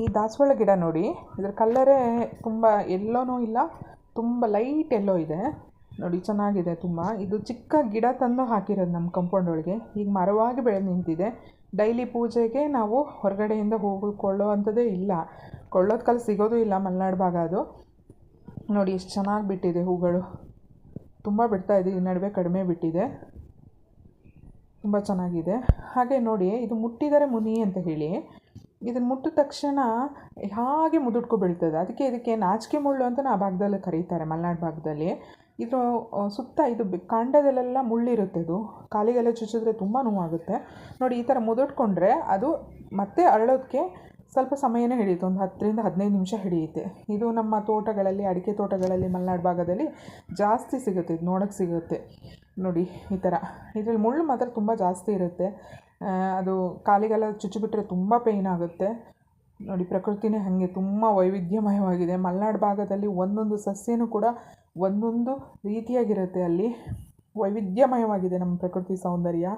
ಈ ದಾಸವಾಳ ಗಿಡ ನೋಡಿ, ಇದರ ಕಲ್ಲರೇ ತುಂಬ ಎಲ್ಲೋನೂ ಇಲ್ಲ, ತುಂಬ ಲೈಟ್ ಎಲ್ಲೋ ಇದೆ. ನೋಡಿ, ಚೆನ್ನಾಗಿದೆ ತುಂಬ. ಇದು ಚಿಕ್ಕ ಗಿಡ ತಂದು ಹಾಕಿರೋದು ನಮ್ಮ ಕಂಪೌಂಡ್ ಒಳಗೆ. ಈಗ ಮರವಾಗಿ ಬೆಳೆದು ನಿಂತಿದೆ. ಡೈಲಿ ಪೂಜೆಗೆ ನಾವು ಹೊರಗಡೆಯಿಂದ ಹೂವು ಕೊಳ್ಳೋ ಅಂಥದ್ದೇ ಇಲ್ಲ. ಕೊಳ್ಳೋದು ಕಲ್ಲು ಸಿಗೋದು ಇಲ್ಲ ಮಲೆನಾಡು ಭಾಗ ಅದು. ನೋಡಿ ಎಷ್ಟು ಚೆನ್ನಾಗಿ ಬಿಟ್ಟಿದೆ ಹೂಗಳು. ತುಂಬ ಬಿಡ್ತಾ ಇದೆ, ಈ ನಡುವೆ ಕಡಿಮೆ ಬಿಟ್ಟಿದೆ. ತುಂಬ ಚೆನ್ನಾಗಿದೆ. ಹಾಗೆ ನೋಡಿ, ಇದು ಮುಟ್ಟಿದರೆ ಮುನಿ ಅಂತ ಹೇಳಿ. ಇದನ್ನು ಮುಟ್ಟಿದ ತಕ್ಷಣ ಹಾಗೆ ಮುದುಡ್ಕೊ ಬೀಳ್ತದೆ. ಅದಕ್ಕೆ ಇದಕ್ಕೆ ನಾಚಿಕೆ ಮುಳ್ಳು ಅಂತ ಆ ಭಾಗದಲ್ಲಿ ಕರೀತಾರೆ, ಮಲೆನಾಡು ಭಾಗದಲ್ಲಿ. ಇದು ಸುತ್ತ ಇದು ಕಾಂಡದಲ್ಲೆಲ್ಲ ಮುಳ್ಳಿರುತ್ತೆ ಅದು ಕಾಲಿಗೆಲ್ಲ ಚುಚ್ಚಿದ್ರೆ ತುಂಬ ನೋವಾಗುತ್ತೆ. ನೋಡಿ, ಈ ಥರ ಮುದುಡ್ಕೊಂಡ್ರೆ ಅದು ಮತ್ತೆ ಅರಳೋದಕ್ಕೆ ಸ್ವಲ್ಪ ಸಮಯನೇ ಹಿಡಿಯುತ್ತೆ. ಒಂದು ಹತ್ತರಿಂದ ಹದಿನೈದು ನಿಮಿಷ ಹಿಡಿಯುತ್ತೆ. ಇದು ನಮ್ಮ ತೋಟಗಳಲ್ಲಿ, ಅಡಿಕೆ ತೋಟಗಳಲ್ಲಿ, ಮಲೆನಾಡು ಭಾಗದಲ್ಲಿ ಜಾಸ್ತಿ ಸಿಗುತ್ತೆ. ಇದು ನೋಡೋಕ್ಕೆ ಸಿಗುತ್ತೆ. ನೋಡಿ, ಈ ಥರ ಇದರಲ್ಲಿ ಮುಳ್ಳು ಮಾತ್ರ ತುಂಬ ಜಾಸ್ತಿ ಇರುತ್ತೆ. ಅದು ಕಾಲಿಗೆಲ್ಲ ಚುಚ್ಚಿಬಿಟ್ರೆ ತುಂಬ ಪೇಯ್ನ್ ಆಗುತ್ತೆ. ನೋಡಿ, ಪ್ರಕೃತಿನೇ ಹಾಗೆ ತುಂಬ ವೈವಿಧ್ಯಮಯವಾಗಿದೆ. ಮಲೆನಾಡು ಭಾಗದಲ್ಲಿ ಒಂದೊಂದು ಸಸ್ಯನೂ ಕೂಡ ಒಂದೊಂದು ರೀತಿಯಾಗಿರುತ್ತೆ ಅಲ್ಲಿ. ವೈವಿಧ್ಯಮಯವಾಗಿದೆ ನಮ್ಮ ಪ್ರಕೃತಿ ಸೌಂದರ್ಯ.